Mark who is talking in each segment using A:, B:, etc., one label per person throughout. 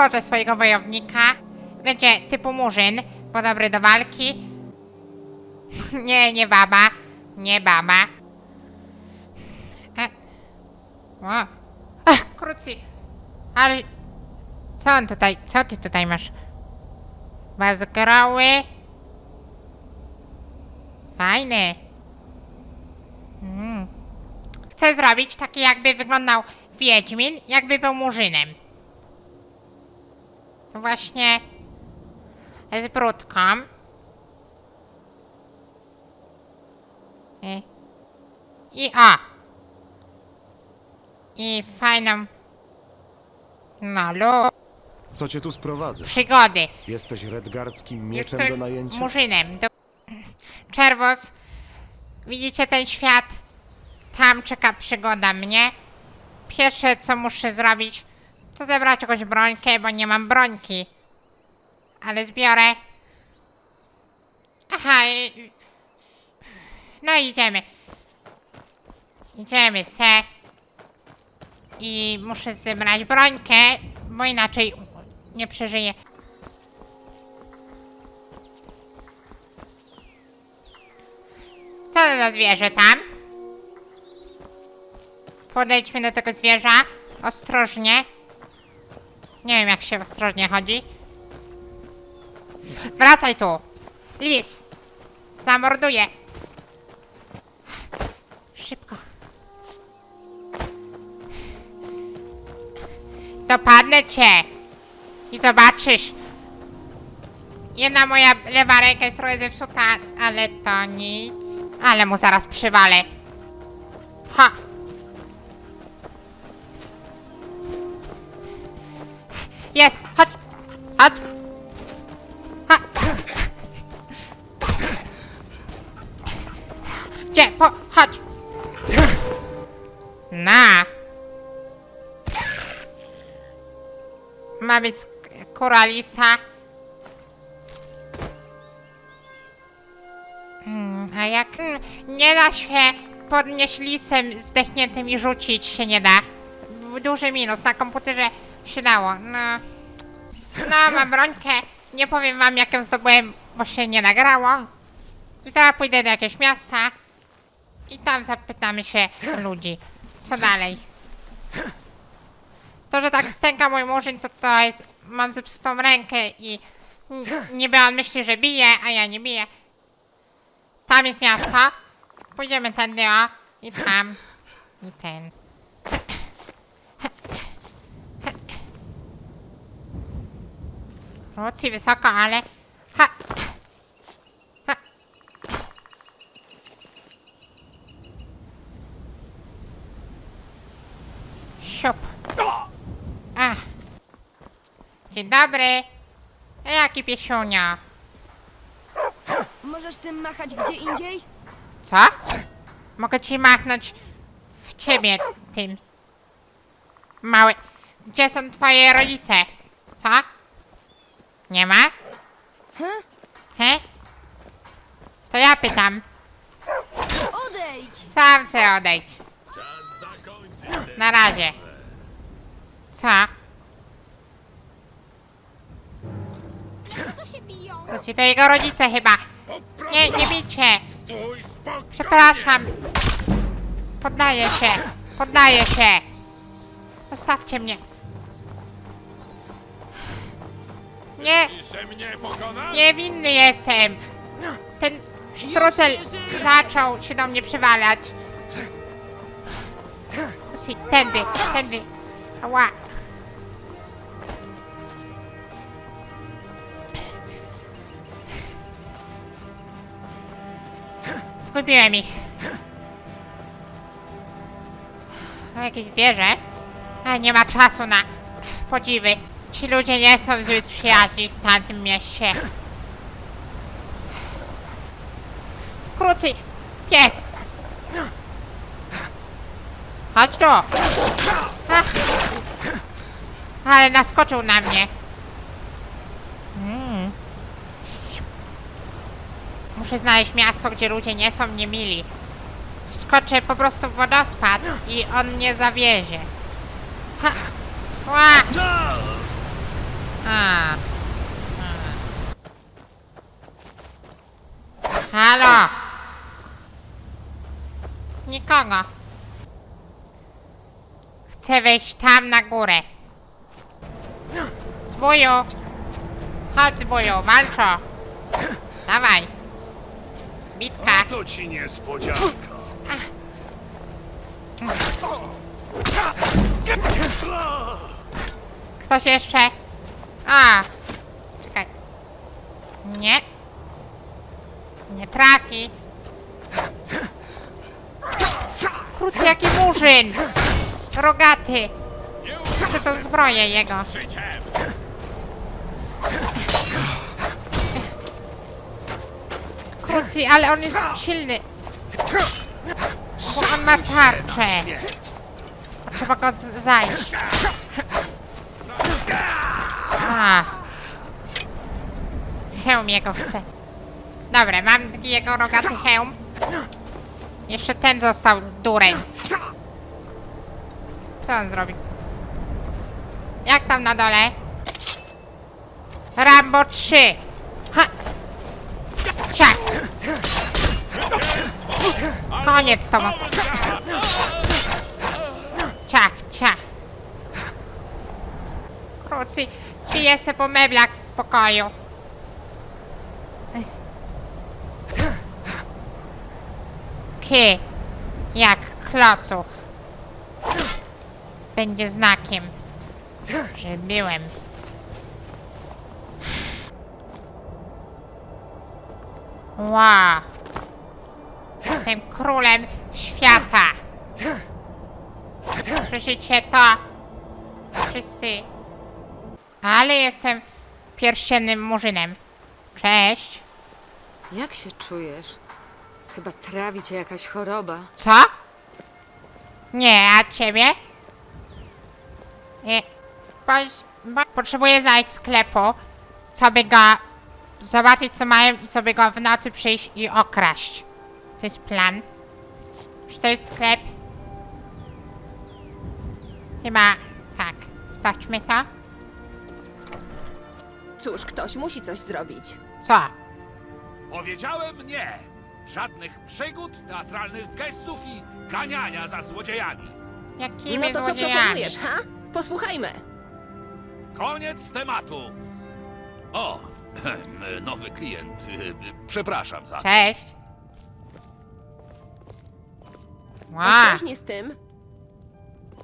A: stworzę swojego wojownika. Będzie typu murzyn, bo dobry do walki. Nie, nie baba. Nie baba. E. Ach, krucy. Ale... Co on tutaj, co ty tutaj masz? Bazgroły. Fajny. Mm. Chcę zrobić taki jakby wyglądał Wiedźmin, jakby był murzynem. Właśnie z brudką. I, I o! I fajną no lub
B: Co cię tu sprowadza?
A: przygody.
B: Jesteś redgardzkim mieczem do najęcia?
A: Murzynem. Do... Czerwos, widzicie ten świat? Tam czeka przygoda mnie. Pierwsze co muszę zrobić, to zebrać jakąś brońkę, bo nie mam brońki. Ale zbiorę. Aha. i- No idziemy. Idziemy se. I muszę zebrać brońkę, bo inaczej nie przeżyję. Co to za zwierzę tam? Podejdźmy do tego zwierza. Ostrożnie. Nie wiem, jak się ostrożnie chodzi. Wracaj tu! Lis! Zamorduję! Szybko. Dopadnę cię! I zobaczysz. Jedna moja lewa ręka jest trochę zepsuta, ale to nic. Ale mu zaraz przywalę. Ha! Jest! Chodź! Chodź! Ha! Gdzie? Chodź! Na! Ma być kuralisa. Mm, A jak mm, nie da się podnieść lisem zdechniętym i rzucić się nie da. Duży minus, na komputerze się dało. No, no mam brońkę. Nie powiem wam jak ją zdobyłem, bo się nie nagrało. I teraz pójdę do jakiegoś miasta i tam zapytamy się ludzi, co dalej. To, że tak stęka mój murzyn, to to jest... Mam zepsutą rękę i... Niby on myśli, że bije, a ja nie biję. Tam jest miasto. Pójdziemy tędy, o. I tam. I ten. Króci wysoko, ale... Ha. Ha. Siup. Dzień dobry. Jaki piesiunio?
C: Możesz tym machać gdzie indziej?
A: Co? Mogę ci machnąć w ciebie tym. Mały. Gdzie są twoje rodzice? Co? Nie ma?
C: He?
A: He? To ja pytam.
C: Odejdź!
A: Sam se odejdź. Na razie. Co? Prosi, to jego rodzice chyba. Nie, nie bicie. Przepraszam. Poddaję się. Poddaję się. Zostawcie mnie.
D: Mnie pokonasz?
A: niewinny jestem. Ten sztrucel zaczął się do mnie przywalać. Prosi, tędy, tędy. Ała. Zgubiłem ich. O, jakieś zwierzę? A nie ma czasu na podziwy. Ci ludzie nie są zbyt przyjaźni w tamtym mieście. Krucy! Pies! Chodź tu! Ale naskoczył na mnie. Mm. Muszę znaleźć miasto, gdzie ludzie nie są niemili. Wskoczę po prostu w wodospad i on mnie zawiezie. Ha! Ła! A. Halo! Nikogo. Chcę wejść tam na górę. Zbuju! Chodź zbuju, walczo! Dawaj! Bitka!
D: No to ci niespodzianka.
A: Ktoś jeszcze? A! Czekaj. Nie. Nie trafi. Krótki jaki murzyn! Rogaty! Chcę tą zbroję jego. Krótki, ale on jest silny. Bo on ma tarczę. Trzeba go zajść. A. Hełm jego chcę. Dobra, mam jego rogaty hełm. Jeszcze ten został dureń. Co on zrobi? Jak tam na dole? Rambo 3. Ha! Ciach! Koniec z tobą. Ciach, ciach. Krucy, piję se po meblach w pokoju. Ky, jak klocuch. Będzie znakiem, że byłem. Wow. Jestem królem świata. Słyszycie to? Wszyscy. Ale jestem pierściennym murzynem. Cześć.
E: Jak się czujesz? Chyba trawi cię jakaś choroba.
A: Co? Nie, a ciebie? Nie. Bo, bo potrzebuję znaleźć sklepu, co by go... Zobaczyć, co mają i co by go w nocy przyjść i okraść. To jest plan. Czy to jest sklep? Chyba tak. Sprawdźmy to.
F: Cóż, ktoś musi coś zrobić.
A: Co?
D: Powiedziałem nie. Żadnych przygód, teatralnych gestów i ganiania za złodziejami.
A: Jakimi
F: no to co
A: złodziejami?
F: proponujesz, ha? Posłuchajmy.
D: Koniec tematu. O, nowy klient. Przepraszam za.
A: Cześć. Wow.
F: Ostrożnie z tym.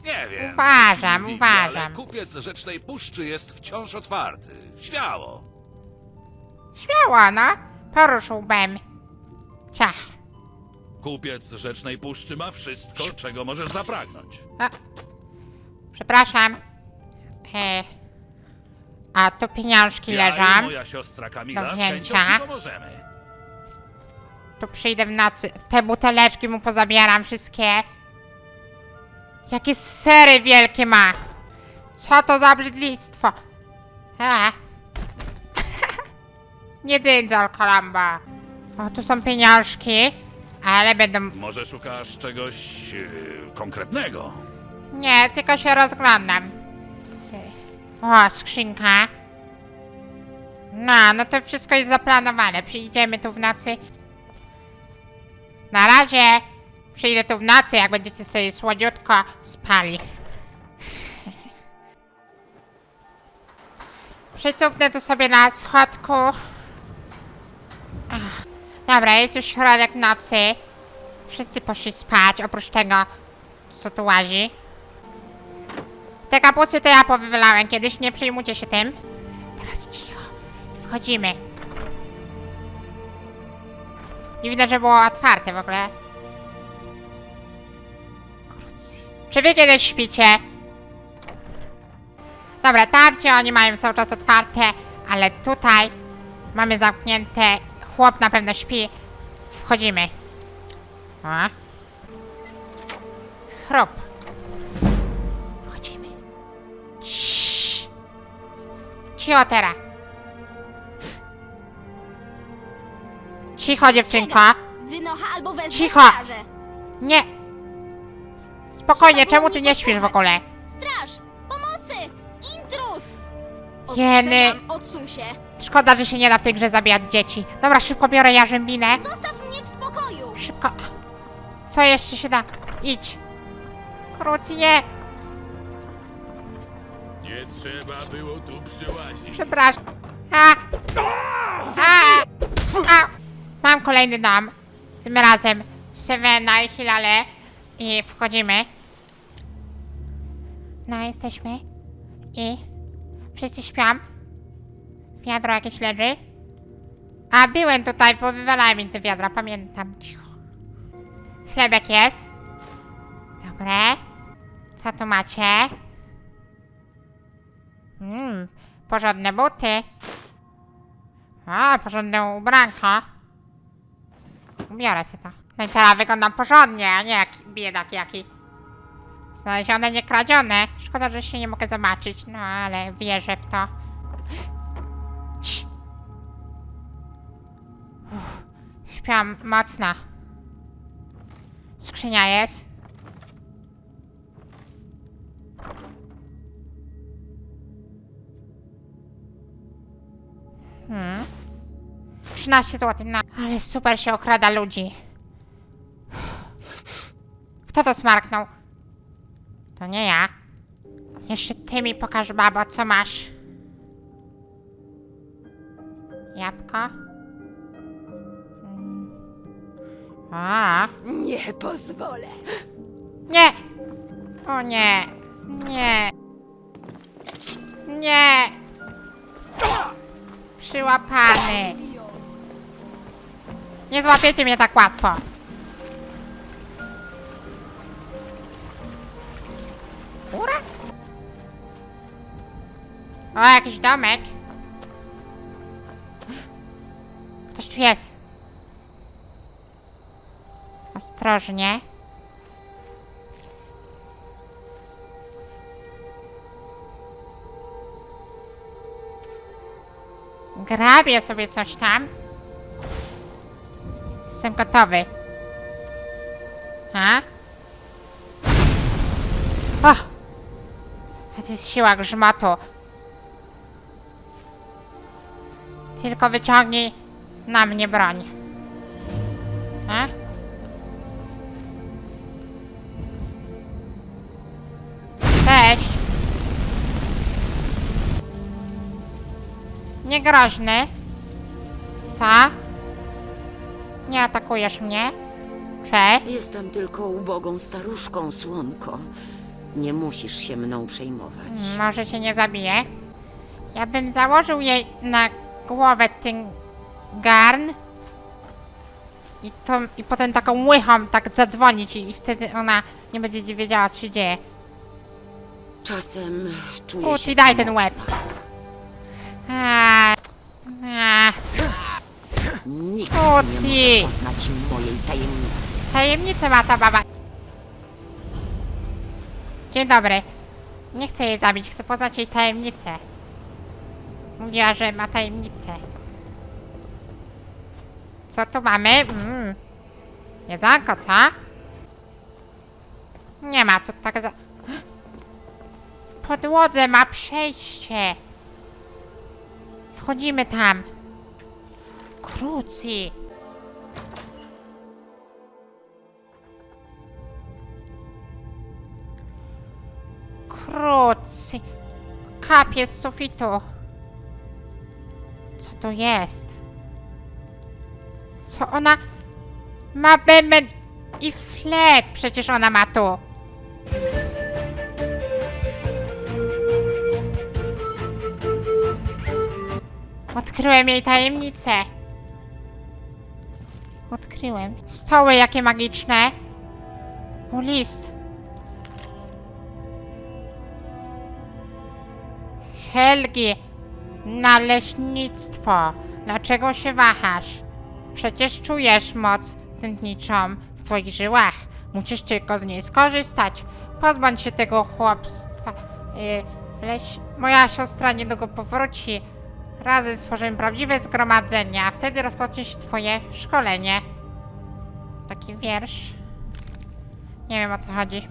D: Nie wiem.
A: Uważam,
D: czy ci
A: uważam.
D: Ale kupiec Rzecznej Puszczy jest wciąż otwarty. Śmiało.
A: Śmiało, no. Poruszyłbym. Ciach.
D: Kupiec Rzecznej Puszczy ma wszystko, czego możesz zapragnąć.
A: Przepraszam. E, a tu pieniążki
D: Ja
A: leżą.
D: i moja siostra Kamila z chęcią
A: wzięcia.
D: ci pomożemy.
A: Tu przyjdę w nocy. Te buteleczki mu pozabieram wszystkie. Jakie sery wielkie ma. Co to za brzydlistwo? A. Nie dyndzol, kolamba. O, tu są pieniążki. Ale będą...
D: Może szukasz czegoś e, konkretnego?
A: Nie, tylko się rozglądam. O, skrzynka. No, no to wszystko jest zaplanowane. Przyjdziemy tu w nocy. Na razie przyjdę tu w nocy, jak będziecie sobie słodziutko spali. Przycupnę to sobie na schodku. Dobra, jest już środek nocy. Wszyscy poszli spać, oprócz tego, co tu łazi. Te kapusty to ja powywalałem kiedyś, nie przejmujcie się tym. Teraz cicho. Wchodzimy. Nie widać, że było otwarte w ogóle. Czy wy kiedyś śpicie? Dobra, tam gdzie oni mają cały czas otwarte, ale tutaj mamy zamknięte. Chłop na pewno śpi. Wchodzimy. O. Chrop. Wchodzimy. Ciii. Cicho teraz. Cicho dziewczynko.
G: Wynocha albo wezmę
A: Cicho.
G: strażę.
A: Nie. Spokojnie, czemu ty
G: mnie
A: nie śpisz w ogóle?
G: Straż! Pomocy! Intruz!
A: Jeny.
G: Ostrzegam, odsuń się.
A: Szkoda, że się nie da w tej grze zabijać dzieci. Dobra, szybko biorę jarzębinę.
G: Zostaw
A: Co jeszcze się da? Idź. Krucy, nie.
D: Nie trzeba było tu przyłazić.
A: Przepraszam. A! A! A! Mam kolejny dom. Tym razem Sevena i Hilale. I wchodzimy. No, jesteśmy. I wszyscy śpią. Wiadro jakieś leży. A, byłem tutaj, bo wywalałem mi te wiadra, pamiętam. Cicho. Chlebek jest. Dobre. Co tu macie? Mmm, porządne buty. A, porządne ubranka. Ubiorę sobie to. No i teraz wyglądam porządnie, a nie jak biedak jaki. Znalezione, nie kradzione. Szkoda, że się nie mogę zobaczyć, no ale wierzę w to. Cii. Mocno. Skrzynia jest. Hmm. 13 zł na... Ale super się okrada ludzi. Kto to smarknął? To nie ja. Jeszcze ty mi pokaż, babo, co masz. Jabłko? Mm. A,
F: Nie pozwolę.
A: nie! O nie! Nie! Nie! Przyłapany! Nie złapiecie mnie tak łatwo! O, jakiś domek! Ktoś tu jest! Ostrożnie. Grabię sobie coś tam. Jestem gotowy. A? O! To jest siła grzmotu. Tylko wyciągnij na mnie broń. A? Cześć. Niegroźny. Co? Nie atakujesz mnie? Cześć.
H: Jestem tylko ubogą staruszką, słonko. Nie musisz się mną przejmować.
A: Może cię nie zabije. Ja bym założył jej na głowę ten garn. I, to, I potem taką łychą tak zadzwonić i, i wtedy ona nie będzie wiedziała co się dzieje.
H: Czasem czuję
A: Kuci,
H: się
A: daj ten
H: samotna.
A: łeb. A, a,
H: Nikt
A: Kuci.
H: nie może poznać mojej tajemnicy.
A: tajemnicę ma ta baba. Dzień dobry. Nie chcę jej zabić, chcę poznać jej tajemnicę. Mówiła, że ma tajemnicę. Co tu mamy? Mm. Jedzonko, co? Nie ma, tu tak za... W podłodze ma przejście. Wchodzimy tam. Krucy. Krucy. Kapie z sufitu. To jest? Co ona... Ma bęben i flet. Przecież ona ma tu. Odkryłem jej tajemnicę. Odkryłem. Stoły jakie magiczne. O, list. Helgi, naleśnictwo. Dlaczego się wahasz? Przecież czujesz moc tętniczą w twoich żyłach. Musisz tylko z niej skorzystać. Pozbądź się tego chłopstwa. Yy, wleś... Moja siostra niedługo powróci. Razem stworzymy prawdziwe zgromadzenie, a wtedy rozpocznie się twoje szkolenie. Taki wiersz. Nie wiem o co chodzi.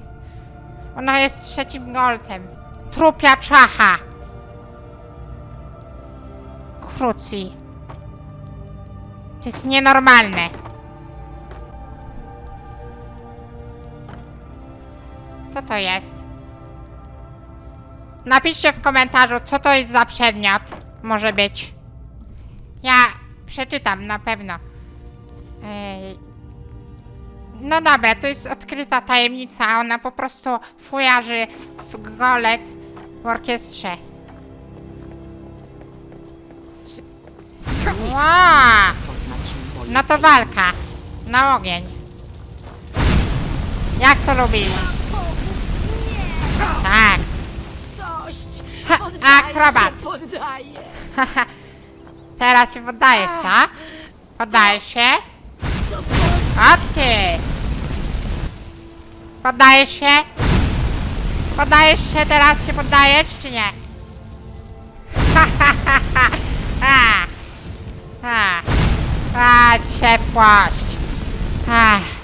A: Ona jest trzecim golcem. Trupia czacha. Krucji. To jest nienormalne. Co to jest? Napiszcie w komentarzu, co to jest za przedmiot. Może być. Ja przeczytam na pewno. Ej. No dobra, to jest odkryta tajemnica. Ona po prostu fujarzy w golec w orkiestrze.
H: Moje
A: No to walka. Na ogień. Jak to lubisz? Tak. Ha, akrobat. Teraz się poddajesz, co? Poddajesz się? O ty! Poddajesz się? Poddajesz się, teraz się poddajesz, czy nie? Ha, ha, ha, ha. A. A, ciepłość. Ach.